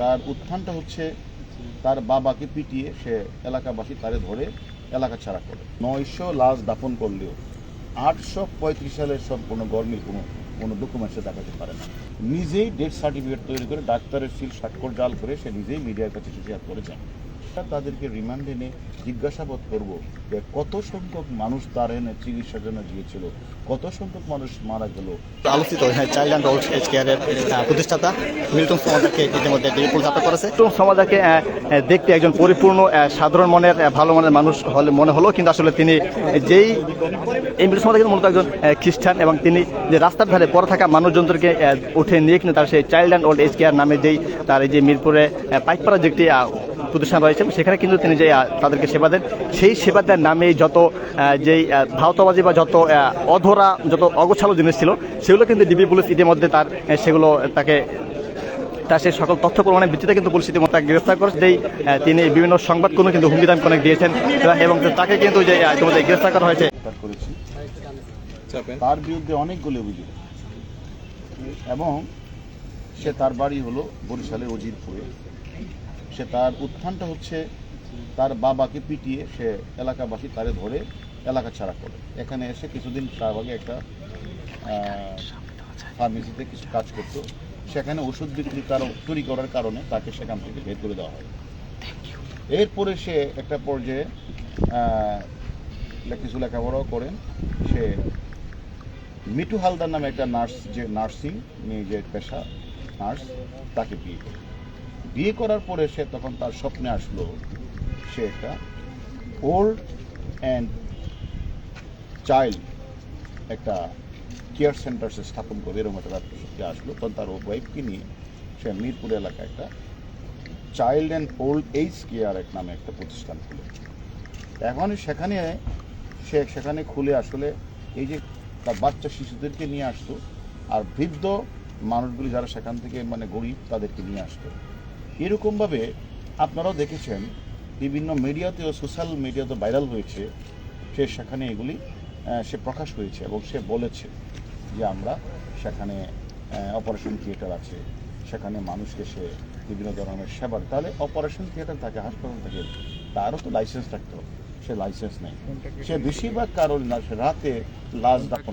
তার উত্থানটা হচ্ছে তার বাবাকে পিটিয়ে সে এলাকাবাসী তারে ধরে এলাকা ছাড়া করে। নয়শো লাশ দাফন করলেও আটশো পঁয়ত্রিশ সালের সব কোনো গরমিল কোনো কোনো ডকুমেন্টসে দেখাতে পারে না। নিজেই ডেথ সার্টিফিকেট তৈরি করে ডাক্তারের সিল স্বাক্ষর, জাল করে সে নিজেই মিডিয়ার কাছে শেয়ার করেছেন তাদেরকে রিমান্ডে নিয়ে জিজ্ঞাসাবাদ করব যে কত সংখ্যক মানুষ তার এনে চিকিৎসার জন্য গিয়েছিল? কত সংখ্যক মানুষ মারা গেল? আলোচিত হ্যাঁ চাইল্ড অ্যান্ড ওল্ড এজ কেয়ারের প্রতিষ্ঠাতা মিল্টন সমাদাকে ইতিমধ্যে ডিপুল করেছে। মিল্টন সমাদাকে দেখতে একজন পরিপূর্ণ সাধারণ মনের ভালো মনের মানুষ হলে মনে হলো কিন্তু আসলে তিনি যেই এই মিল্টন সমাদা কিন্তু মূলত একজন খ্রিস্টান এবং তিনি যে রাস্তার ধারে পড়ে থাকা মানুষজনদেরকে উঠে নিয়ে কিন্তু তার সেই child and old age care নামে যেই তার এই যে মিরপুরে পাইকপাড়া যে একটি প্রতিষ্ঠান রয়েছে সেখানে কিন্তু তিনি যে তাদেরকে সেবা দেন সেই সেবা দেওয়ার নামে যত যেই ভাওতাবাজি বা যত অধরা যত অগোছালো জিনিস ছিল সেগুলো কিন্তু ডিবি পুলিশ ইতিমধ্যে তার সেগুলো তাকে তার সেই সকল তথ্য প্রমাণের ভিত্তিতে কিন্তু পুলিশ ইতিমধ্যে তাকে গ্রেফতার করেছে যেই তিনি বিভিন্ন সংবাদকর্মী কিন্তু হুমকিদান কনেক দিয়েছেন এবং তাকে কিন্তু যে ইতিমধ্যে গ্রেফতার করা হয়েছে। গ্রেফতার তার বিরুদ্ধে অনেকগুলো অভিযোগ। এবং সে তার বাড়ি হলো বরিশালের অজিরপুরে সে তার উত্থানটা হচ্ছে তার বাবাকে পিটিয়ে সে এলাকাবাসী তারে ধরে এলাকা ছাড়া করে। এখানে এসে কিছুদিন শাহবাগে একটা ফার্মেসিতে কিছু কাজ করতো। সেখানে ওষুধ বিক্রি কারণ চুরি করার কারণে তাকে সেখান থেকে বের করে দেওয়া হয়। এরপরে সে একটা পর্যায়ে কিছু লেখাপড়াও করেন। সে মিঠু হালদার নামে একটা নার্স যে নার্সিং নিয়ে যে পেশা নার্স তাকে বিয়ে করে। বিয়ে করার পরে সে তখন তার স্বপ্নে আসলো সে একটা ওল্ড অ্যান্ড চাইল্ড একটা কেয়ার সেন্টার সে স্থাপন করবে এরকম একটা প্রসঙ্গে আসলো। তখন তার ওয়াইফকে নিয়ে সে মিরপুর এলাকায় একটা child and old age care এক নামে একটা প্রতিষ্ঠান খুলে। এখন সেখানে সে সেখানে খুলে আসলে এই যে তার বাচ্চা শিশুদেরকে নিয়ে আসতো আর বৃদ্ধ মানুষগুলি যারা সেখান থেকে মানে গরিব তাদেরকে নিয়ে আসতো। এরকমভাবে আপনারাও দেখেছেন বিভিন্ন মিডিয়াতেও সোশ্যাল মিডিয়াতে ভাইরাল হয়েছে সে সেখানে এগুলি সে প্রকাশ হয়েছে এবং সে বলেছে যে আমরা সেখানে অপারেশন থিয়েটার আছে সেখানে মানুষকে সে বিভিন্ন ধরনের সেবার তাহলে অপারেশন থিয়েটার থাকে হাসপাতাল থাকে তারও তো লাইসেন্স থাকতে হবে সে লাইসেন্স নেই। সে বেশিরভাগ কারণ না সে রাতে লাশ দাপন।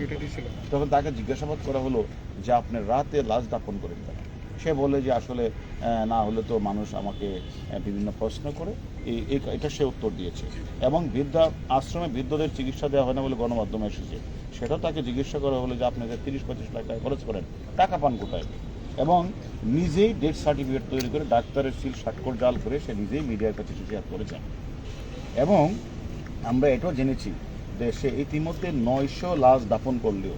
তখন তাকে জিজ্ঞাসাবাদ করা হলো যে আপনি রাতে লাশ দাপন করেন কেন? সে বলে যে আসলে না হলে তো মানুষ আমাকে বিভিন্ন প্রশ্ন করে। এই এটা সে উত্তর দিয়েছে। এবং বৃদ্ধা, আশ্রমে বৃদ্ধদের চিকিৎসা দেওয়া হয় না বলে গণমাধ্যমে এসেছে। সেটা তাকে জিজ্ঞাসা করা হলো যে আপনি যে তিরিশ পঁচিশ লাখ টাকা খরচ করেন, টাকা পান কোথায়? এবং নিজেই ডেথ সার্টিফিকেট তৈরি করে ডাক্তারের সিল স্বাক্ষর জাল করে সে নিজেই মিডিয়ার কাছে শেয়ার করেছেন এবং আমরা এটাও জেনেছি যে সে ইতিমধ্যে নয়শো লাশ দাফন করলেও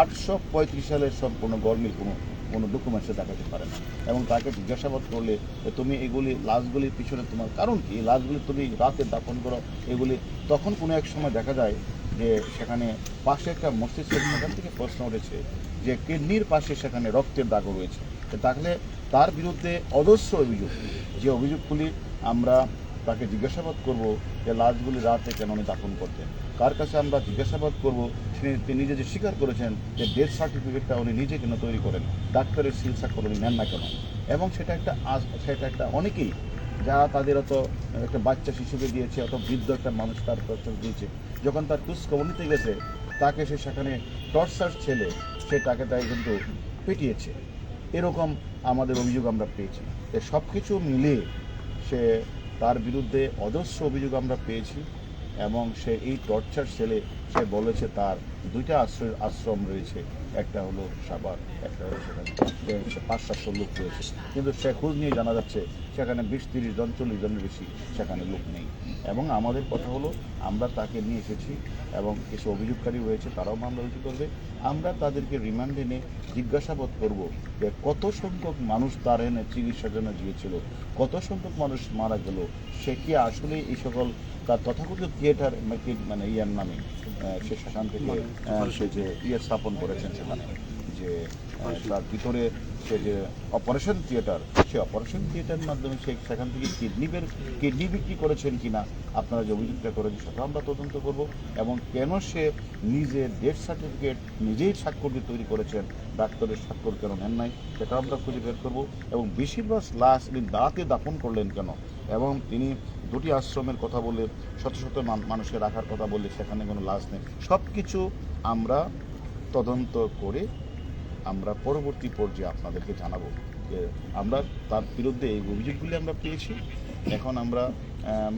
আটশো পঁয়ত্রিশ সালের কোনো গরমিল কোনো কোনো ডকুমেন্টসে দেখাতে পারে না। এবং তাকে জিজ্ঞাসাবাদ করলে তুমি এগুলি, লাশগুলির পিছনে তোমার কারণ কি? লাশগুলি তুমি রাতে দাফন করো। এগুলি তখন কোনো এক সময় দেখা যায় যে সেখানে পাশে একটা মস্তিষ্ক সেখান থেকে প্রশ্ন উঠেছে যে কিডনির পাশে সেখানে রক্তের দাগও রয়েছে। তাহলে তার বিরুদ্ধে অজস্র অভিযোগ। যে অভিযোগগুলি আমরা তাকে জিজ্ঞাসাবাদ করব যে লাশগুলি রাতে কেন উনি দাফন করতেন? কার কাছে আমরা জিজ্ঞাসাবাদ করব, তিনি যে স্বীকার করেছেন যে ডেথ সার্টিফিকেটটা উনি নিজে কেন তৈরি করেন, ডাক্তারের চিকিৎসা করে উনি নেন না কেন? এবং সেটা একটা আজ- সেটা একটা অনেকেই, যারা তাদের অত একটা বাচ্চা শিশুকে দিয়েছে, অত বৃদ্ধ একটা মানুষ তার টর্চার দিয়েছে, যখন তার খবর নিতে গেছে, তাকে সে সেখানে টর্চার ছেলে, সে তাকে তাই কিন্তু পিটিয়েছে। এরকম আমাদের অভিযোগ আমরা পেয়েছি। সব কিছু মিলিয়ে সে তার বিরুদ্ধে অজস্র অভিযোগ আমরা পেয়েছি। এবং সে এই টর্চার সেলে সে বলেছে তার দুইটা আশ্রয় আশ্রম রয়েছে। একটা হলো সাবার একটা হলো সেখানে। পাঁচ সাতশো লোক রয়েছে। কিন্তু সে খোঁজ নিয়ে জানা যাচ্ছে সেখানে বিশ, তিরিশ জন, চল্লিশ জনের বেশি সেখানে লোক নেই। এবং আমাদের কথা হলো, আমরা তাকে নিয়ে এসেছি এবং কিছু অভিযোগকারী রয়েছে, তারাও মামলা রুজু করবে। আমরা তাদেরকে রিমান্ডে এনে জিজ্ঞাসাবাদ করব যে কত সংখ্যক মানুষ তার এনে চিকিৎসার জন্য গিয়েছিল কত সংখ্যক মানুষ মারা গেল, সে কি আসলে এই সকল তার তথাকথিত থিয়েটার মানে ইয়ার নামে সে সেখান থেকে সে যে ইয়ে স্থাপন করেছেন সেখানে যে তার ভিতরে সে যে অপারেশন থিয়েটার সে অপারেশন থিয়েটারের মাধ্যমে সে সেখান থেকে কিডনি বের কিডনি বিক্রি করেছেন কি না আপনারা যে অভিযোগটা করেছেন সেটা আমরা তদন্ত করব এবং কেন সে নিজে ডেথ সার্টিফিকেট নিজেই স্বাক্ষর দিয়ে তৈরি করেছেন ডাক্তারের স্বাক্ষর কেন নেন নাই সেটা আমরা খুঁজে বের করব এবং বেশিরভাগ লাশ তিনি দাঁড়াতে দাফন করলেন কেন এবং তিনি দুটি আশ্রমের কথা বলে, শত শত মানুষকে রাখার কথা বলে সেখানে কোনো লাশ নেই। সব কিছু আমরা তদন্ত করে আমরা পরবর্তী পর্যায়ে আপনাদেরকে জানাব আমরা তার বিরুদ্ধে এই অভিযোগগুলি আমরা পেয়েছি। এখন আমরা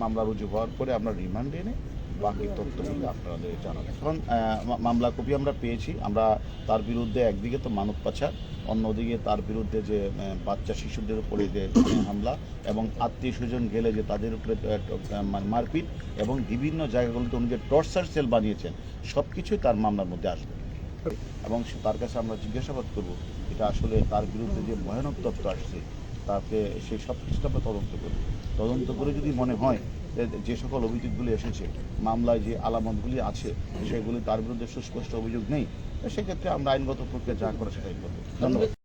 মামলা রুজু হওয়ার পরে আমরা রিমান্ড এনে বাকি তথ্যগুলি আপনাদের জানাব। এখন মামলা কপি আমরা পেয়েছি। আমরা তার বিরুদ্ধে একদিকে তো মানব পাচার, অন্যদিকে তার বিরুদ্ধে যে বাচ্চা শিশুদের উপরে যে হামলা এবং আত্মীয় স্বজন গেলে যে তাদের উপরে মারপিট এবং বিভিন্ন জায়গাগুলোতে উনি যে টর্চার সেল বানিয়েছেন সব কিছুই তার মামলার মধ্যে আসবে। এবং তার কাছে আমরা জিজ্ঞাসাবাদ করব, এটা আসলে তার বিরুদ্ধে যে ভয়ানক তথ্য আসছে তাকে সেই সব কিছুটা আমরা তদন্ত করব। তদন্ত করে যদি মনে হয় যে সকল অভিযোগগুলি এসেছে, মামলায় যে আলামতগুলি আছে, সেগুলি তার বিরুদ্ধে সুস্পষ্ট অভিযোগ নেই সেক্ষেত্রে আমরা আইনগত প্রক্রিয়া যা করে সেটাই করব। ধন্যবাদ।